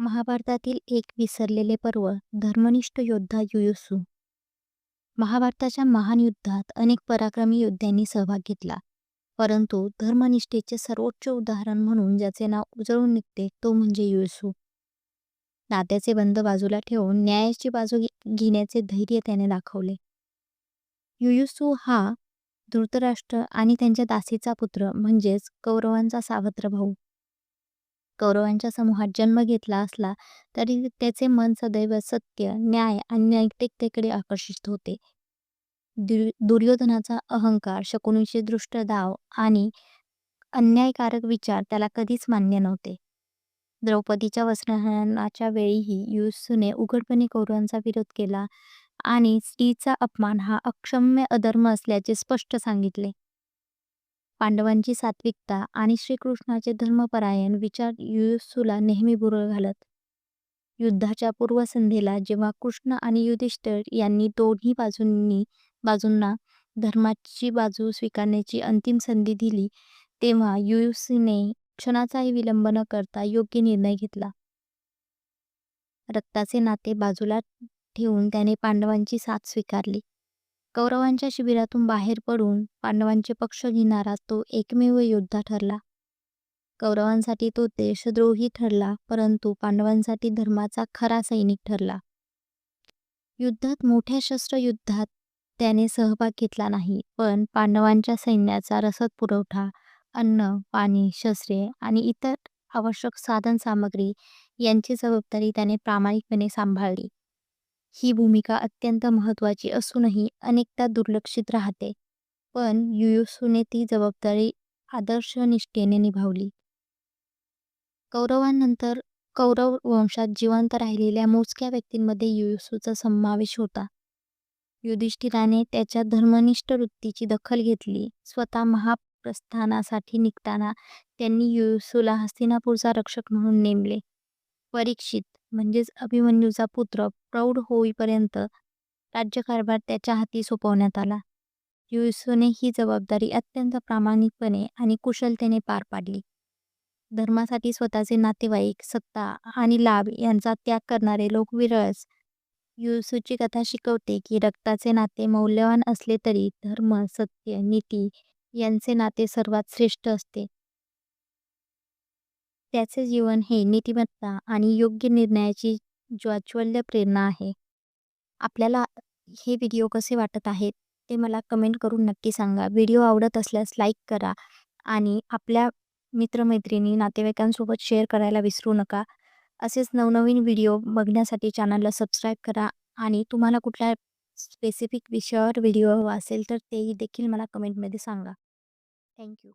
महाभारतातील एक विसरलेले पर्व धर्मनिष्ठ योद्धा युयुसू. महाभारताच्या महान युद्धात अनेक पराक्रमी योद्ध्यांनी सहभाग घेतला. परंतु धर्मनिष्ठेचे सर्वोच्च उदाहरण म्हणून ज्याचे नाव उजळून निघते तो म्हणजे युयुसू. नात्याचे बंद बाजूला ठेवून न्यायाची बाजू घेण्याचे धैर्य त्याने दाखवले. युयुसू हा धृतराष्ट्र आणि त्यांच्या दासीचा पुत्र म्हणजेच कौरवांचा सावत्र भाऊ. कौरवांच्या समूहात जन्म घेतला असला तरी त्याचे मन सदैव सत्य न्याय आणि नैतिकतेकडे आकर्षित होते. दुर्योधनाचा अहंकार शकुनीचे दृष्ट दाव आणि अन्यायकारक विचार त्याला कधीच मान्य नव्हते. द्रौपदीच्या वस्त्रहनाच्या वेळीही युसूने उघडपणे कौरवांचा विरोध केला आणि स्त्रीचा अपमान हा अक्षम्य अधर्म असल्याचे स्पष्ट सांगितले. पांडवांची सात्विकता आणि श्रीकृष्णाचे धर्मपरायण विचार युयुत्सूला नेहमी बुरळ घालत. युद्धाच्या पूर्वसंध्येला जेव्हा कृष्ण आणि युधिष्ठिर यांनी दोन्ही बाजूंनी बाजूंना धर्माची बाजू स्वीकारण्याची अंतिम संधी दिली तेव्हा युयुसीने क्षणाचाही विलंब न करता योग्य निर्णय घेतला. रक्ताचे नाते बाजूला ठेवून त्याने पांडवांची साथ स्वीकारली. कौरवांच्या शिबिरातून बाहेर पडून पांडवांचे पक्ष घेणारा तो एकमेव योद्धा ठरला. कौरवांसाठी तो देशद्रोही ठरला परंतु पांडवांसाठी धर्माचा खरा सैनिक ठरला. युद्धात मोठ्या शस्त्रयुद्धात त्याने सहभाग घेतला नाही पण पांडवांच्या सैन्याचा रसद पुरवठा अन्न पाणी शस्त्रे आणि इतर आवश्यक साधन सामग्री यांची जबाबदारी त्याने प्रामाणिकपणे सांभाळली. ही भूमिका अत्यंत महत्त्वाची असूनही अनेकदा दुर्लक्षित राहते. पण युयुसूने ती जबाबदारी आदर्श निष्ठेने निभावली. कौरवांनंतर कौरव वंशात जिवंत राहिलेल्या मोजक्या व्यक्तींमध्ये युयुसूचा समावेश होता. युधिष्ठिराने त्याच्या धर्मनिष्ठ वृत्तीची दखल घेतली. स्वतः महाप्रस्थानासाठी निघताना त्यांनी युयुसूला हस्तिनापूरचा रक्षक म्हणून नेमले. परीक्षित म्हणजेच अभिमन्यूचा पुत्र प्रौढ होईपर्यंत राज्यकारभार त्याच्या हाती सोपवण्यात आला. युसूने ही जबाबदारी अत्यंत प्रामाणिकपणे आणि कुशलतेने पार पाडली. धर्मासाठी स्वतःचे नातेवाईक सत्ता आणि लाभ यांचा त्याग करणारे लोक विरळच युसूची कथा शिकवते की रक्ताचे नाते मौल्यवान असले तरी धर्म सत्य नीती यांचे नाते सर्वात श्रेष्ठ असते. त्याचे जीवन हे नीतिमत्ता आणि योग्य निर्णयाची ज्वाज्वल्य प्रेरणा आहे. आपल्याला हे व्हिडिओ कसे वाटत आहेत ते मला कमेंट करून नक्की सांगा. व्हिडिओ आवडत असल्यास लाईक करा आणि आपल्या मित्रमैत्रिणी नातेवाईकांसोबत शेअर करायला विसरू नका. असेच नवनवीन व्हिडिओ बघण्यासाठी चॅनलला सबस्क्राईब करा आणि तुम्हाला कुठल्या स्पेसिफिक विषयावर व्हिडिओ हवा असेल तर तेही देखील मला कमेंटमध्ये सांगा. थँक्यू.